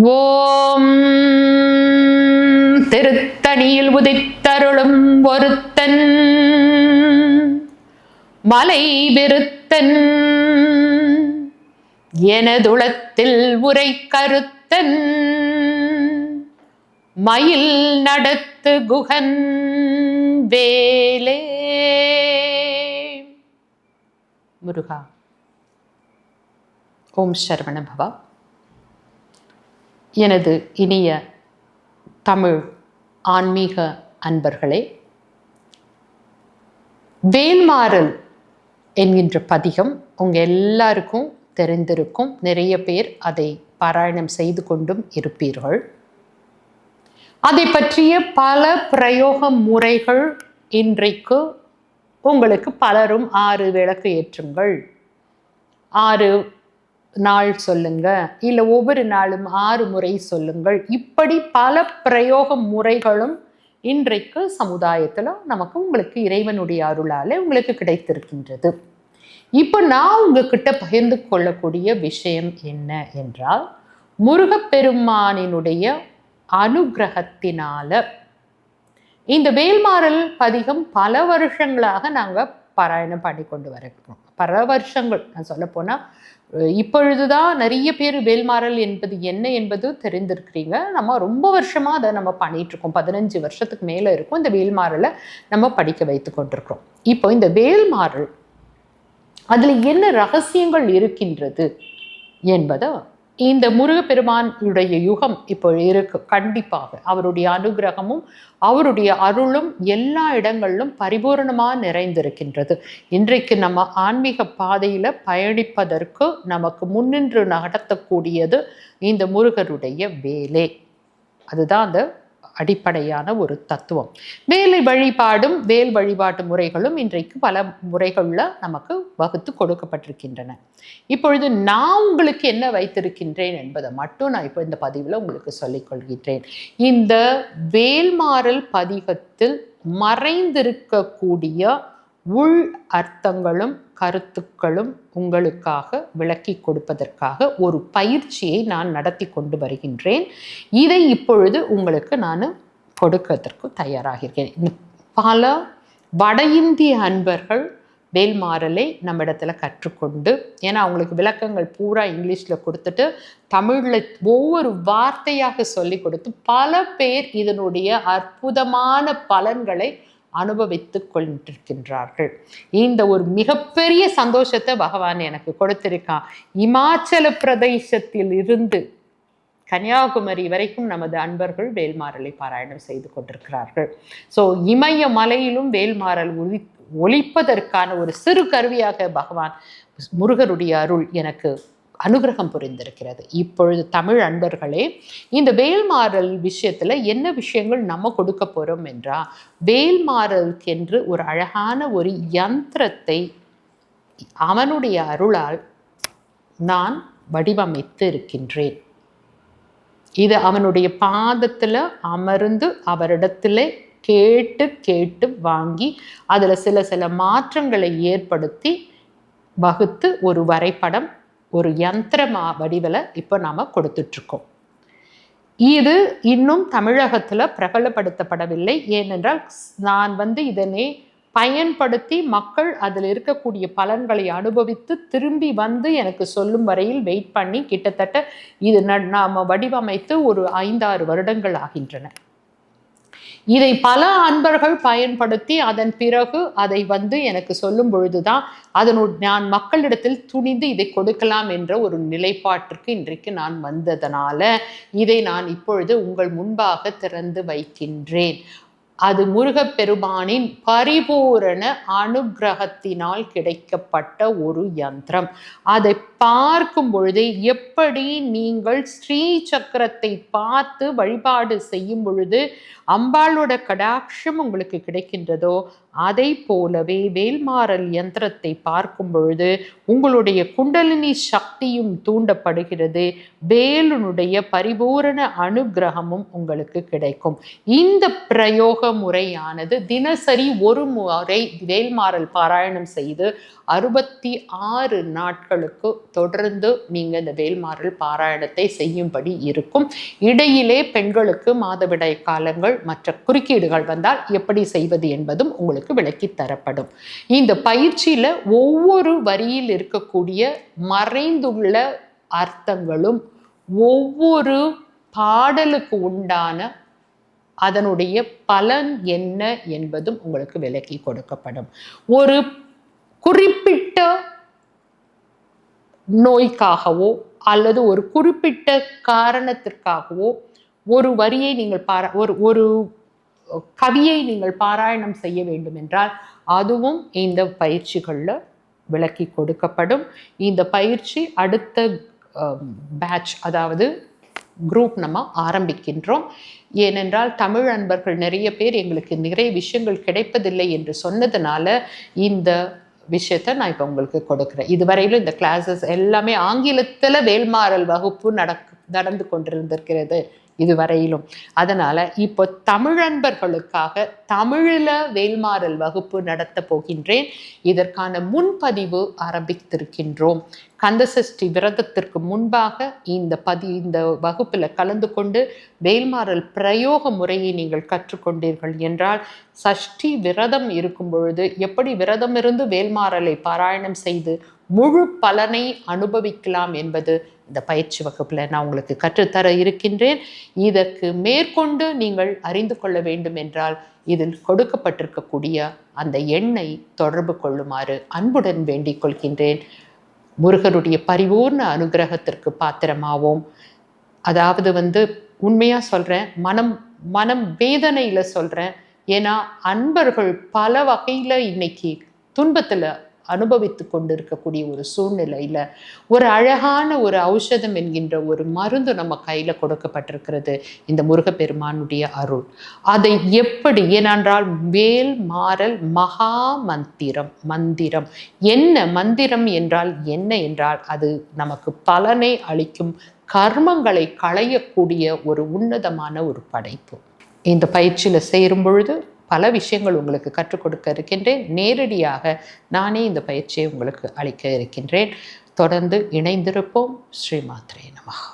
ஓம். திருத்தணியில் உதித்தருளும் ஒருத்தன் மலை விருத்தன் எனதுளத்தில் உரை கருத்தன் மயில் நடத்து குகன் வேலே. முருகா ஓம் சரவண பவா. எனது இனிய தமிழ் ஆன்மீக அன்பர்களே வேல்மாறல் என்கின்ற பதிகம் உங்கள் எல்லாருக்கும் தெரிந்திருக்கும். நிறைய பேர் அதை பாராயணம் செய்து கொண்டும் இருப்பீர்கள். அதை பற்றிய பல பிரயோக முறைகள் இன்றைக்கு உங்களுக்கு பலரும் ஆறு விளக்கு ஏற்றுங்கள். ஆறு நாள் சொல்லுங்க இல்லை ஒவ்வொரு நாளும் ஆறு முறை சொல்லுங்கள். இப்படி பல பிரயோக முறைகளும் இன்றைக்கு சமுதாயத்தில் நமக்கு உங்களுக்கு இறைவனுடைய அருளாலே உங்களுக்கு கிடைத்திருக்கின்றது. இப்போ நான் உங்ககிட்ட பகிர்ந்து கொள்ளக்கூடிய விஷயம் என்ன என்றால் முருகப்பெருமானினுடைய அனுகிரகத்தினால இந்த வேல்மாறல் பதிகம் பல வருஷங்களாக நாங்கள் பாராயணம் பண்ணி கொண்டு வரக்கிறோம் பல வருஷங்கள். நான் சொல்ல போனால் இப்பொழுதுதான் நிறைய பேர் வேல்மாறல் என்பது என்ன என்பது தெரிந்திருக்கிறீங்க. நம்ம ரொம்ப வருஷமாக அதை நம்ம பண்ணிகிட்ருக்கோம் இருக்கோம் பதினஞ்சு வருஷத்துக்கு மேலே இருக்கும். இந்த வேல்மாறலை நம்ம படிக்க வைத்து கொண்டிருக்கிறோம். இப்போ இந்த வேல்மாறல் அதில் என்ன ரகசியங்கள் இருக்கின்றது என்பதை இந்த முருகப்பெருமானுடைய யுகம் இப்போ இருக்கு கண்டிப்பாக. அவருடைய அனுகிரகமும் அவருடைய அருளும் எல்லா இடங்களிலும் பரிபூர்ணமாக நிறைந்திருக்கின்றது. இன்றைக்கு நம்ம ஆன்மீக பாதையில் பயணிப்பதற்கு நமக்கு முன்னின்று நடத்தக்கூடியது இந்த முருகருடைய வேலை. அதுதான் அந்த அடிப்படையான ஒரு தத்துவம். வேலை வழிபாடும் வேல் வழிபாட்டு முறைகளும் இன்றைக்கு பல முறைகளில் நமக்கு வகுத்து கொடுக்கப்பட்டிருக்கின்றன. இப்பொழுது நான் உங்களுக்கு என்ன வைத்திருக்கின்றேன் என்பதை மட்டும் நான் இப்போ இந்த பதிவில் உங்களுக்கு சொல்லிக்கொள்கின்றேன் இந்த வேல்மாறல் பதிகத்தில் மறைந்திருக்கக்கூடிய உள் அர்த்தங்களும் கருத்துக்களும் உங்களுக்காக விளக்கி கொடுப்பதற்காக ஒரு பயிற்சியை நான் நடத்தி கொண்டு வருகின்றேன். இதை இப்பொழுது உங்களுக்கு நான் கொடுக்கறதற்கு தயாராகிறேன் பல வட இந்திய அன்பர்கள் வேல்மாறலை நம்ம இடத்துல கற்றுக்கொண்டு ஏன்னா அவங்களுக்கு விளக்கங்கள் பூரா இங்கிலீஷில் கொடுத்துட்டு தமிழில் ஒவ்வொரு வார்த்தையாக சொல்லி கொடுத்து பல பேர் இதனுடைய அற்புதமான பலன்களை அனுபவித்து கொண்டிருக்கின்றார்கள். இந்த ஒரு மிகப்பெரிய சந்தோஷத்தை பகவான் எனக்கு கொடுத்திருக்கான். இமாச்சல பிரதேசத்தில் இருந்து கன்னியாகுமரி வரைக்கும் நமது அன்பர்கள் வேல்மாறலை பாராயணம் செய்து கொண்டிருக்கிறார்கள். ஸோ இமய மலையிலும் வேல்மாறல் ஒளி ஒழிப்பதற்கான ஒரு சிறு கருவியாக பகவான் முருகருடைய அருள் எனக்கு அனுகிரகம் புரிந்திருக்கிறது. இப்பொழுது தமிழ் அன்பர்களே இந்த வேல்மாறல் விஷயத்தில் என்ன விஷயங்கள் நம்ம கொடுக்க போகிறோம் என்றால் வேல்மாறலுக்கென்று ஒரு அழகான ஒரு யந்திரத்தை அவனுடைய அருளால் நான் வடிவமைத்து இருக்கின்றேன். இது அவனுடைய பாதத்தில் அமர்ந்து அவரிடத்துல கேட்டு கேட்டு வாங்கி அதில் சில சில மாற்றங்களை ஏற்படுத்தி வகுத்து ஒரு வரைபடம் ஒரு யந்திரமா வடிவில் இப்போ நாம் கொடுத்துட்ருக்கோம். இது இன்னும் தமிழகத்தில் பிரபலப்படுத்தப்படவில்லை. ஏனென்றால் நான் வந்து இதனை பயன்படுத்தி மக்கள் அதில் இருக்கக்கூடிய பலன்களை அனுபவித்து திரும்பி வந்து எனக்கு சொல்லும் வரையில் வெயிட் பண்ணி கிட்டத்தட்ட இது நாம் வடிவமைத்து ஒரு ஐந்தாறு வருடங்கள் ஆகின்றன. இதை பல அன்பர்கள் பயன்படுத்தி அதன் பிறகு அதை வந்து எனக்கு சொல்லும் பொழுதுதான் அதனு நான் மக்களிடத்தில் துணிந்து இதை கொடுக்கலாம் என்ற ஒரு நிலைப்பாட்டிற்கு இன்றைக்கு நான் வந்ததனால இதை நான் இப்பொழுது உங்கள் முன்பாக திறந்து வைக்கின்றேன். அது முருகப்பெருமானின் பரிபூரண அனுகிரகத்தினால் கிடைக்கப்பட்ட ஒரு யந்திரம். அதை பார்க்கும் பொழுது எப்படி நீங்கள் ஸ்ரீ சக்கரத்தை பார்த்து வழிபாடு செய்யும் பொழுது அம்பாளோட கடாட்சம் உங்களுக்கு கிடைக்கின்றதோ அதை போலவே வேல்மாறல் யந்திரத்தை பார்க்கும் பொழுது உங்களுடைய குண்டலினி சக்தியும் தூண்டப்படுகிறது. வேலுனுடைய பரிபூரண அனுகிரகமும் உங்களுக்கு கிடைக்கும். இந்த பிரயோக முறையானது தினசரி ஒரு முறை வேல்மாறல் பாராயணம் செய்து அறுபத்தி ஆறு நாட்களுக்கு தொடர்ந்து நீங்கள் இந்த வேல்மாறல் பாராயணத்தை செய்யும்படி இருக்கும். இடையிலே பெண்களுக்கு மாதவிடாய் காலங்கள் மற்ற குறுக்கீடுகள் வந்தால் எப்படி செய்வது என்பதும் உங்களுக்கு விளக்கி தரப்படும். இந்த பயிற்சியில் ஒவ்வொரு வரியில் இருக்கக்கூடிய மறைந்துள்ள அர்த்தங்களும் ஒவ்வொரு பாடலுக்கு உண்டான அதனுடைய பலன் என்ன என்பதும் உங்களுக்கு விலக்கி கொடுக்கப்படும். ஒரு குறிப்பிட்ட நோய்க்காகவோ அல்லது ஒரு குறிப்பிட்ட காரணத்திற்காகவோ ஒரு வரியை நீங்கள் பாரா ஒரு ஒரு கவியை நீங்கள் பாராயணம் செய்ய வேண்டும் என்றால் அதுவும் இந்த பயிற்சிகளில் விளக்கி கொடுக்கப்படும். இந்த பயிற்சி அடுத்த பேட்ச் அதாவது குரூப் நம்ம ஆரம்பிக்கின்றோம். ஏனென்றால் தமிழ் அன்பர்கள் நிறைய பேர் எங்களுக்கு நிறைய விஷயங்கள் கிடைப்பதில்லை என்று சொன்னதுனால இந்த விஷயத்த நான் இப்போ உங்களுக்கு கொடுக்குறேன். இதுவரையிலும் இந்த கிளாஸஸ் எல்லாமே ஆங்கிலத்தில் வேல்மாறல் வகுப்பு நடக்கு நடந்து கொண்டிருந்திருக்கிறது. இதுவரையிலும். அதனால இப்போ தமிழன்பர்களுக்காக தமிழில் வேல்மாறல் வகுப்பு நடத்த போகின்றேன். இதற்கான முன்பதிவு ஆரம்பித்திருக்கின்றோம். கந்தசஷ்டி விரதத்திற்கு முன்பாக இந்த பதி இந்த வகுப்பில் கலந்து கொண்டு வேல்மாறல் பிரயோக முறையை நீங்கள் கற்றுக்கொண்டீர்கள் என்றால் சஷ்டி விரதம் இருக்கும் பொழுது எப்படி விரதம் இருந்து வேல்மாறலை பாராயணம் செய்து முழு பலனை அனுபவிக்கலாம் என்பது இந்த பயிற்சி வகுப்பில் நான் உங்களுக்கு கற்றுத்தர இருக்கின்றேன். இதற்கு மேற்கொண்டு நீங்கள் அறிந்து கொள்ள வேண்டும் என்றால் இதில் கொடுக்கப்பட்டிருக்கக்கூடிய அந்த எண்ணை தொடர்பு கொள்ளுமாறு அன்புடன் வேண்டிக் கொள்கின்றேன். முருகனுடைய பரிபூர்ண அனுகிரகத்திற்கு பாத்திரமாவோம். அதாவது வந்து உண்மையாக சொல்கிறேன் மனம் மனம் வேதனையில் சொல்கிறேன் ஏன்னா அன்பர்கள் பல வகையில் இன்னைக்கு துன்பத்தில் அனுபவித்து கொண்டிருக்கக்கூடிய ஒரு சூழ்நிலையில் ஒரு அழகான ஒரு ஔஷதம் என்கின்ற ஒரு மருந்து நம்ம கையில் கொடுக்கப்பட்டிருக்கிறது இந்த முருகப்பெருமானுடைய அருள். அதை எப்படி ஏனென்றால் வேல் மாறல் மகா மந்திரம் மந்திரம். என்ன மந்திரம் என்றால் என்ன என்றால் அது நமக்கு பலனை அளிக்கும் கர்மங்களை களையக்கூடிய ஒரு உன்னதமான ஒரு படைப்பு. இந்த பயிற்சியில் சேரும் பொழுது பல விஷயங்கள் உங்களுக்கு கற்றுக் கொடுக்க இருக்கின்றேன். நேரடியாக நானே இந்த பயிற்சியை உங்களுக்கு அளிக்க இருக்கின்றேன். தொடர்ந்து இணைந்திருப்போம். ஸ்ரீ மாத்ரே நமகா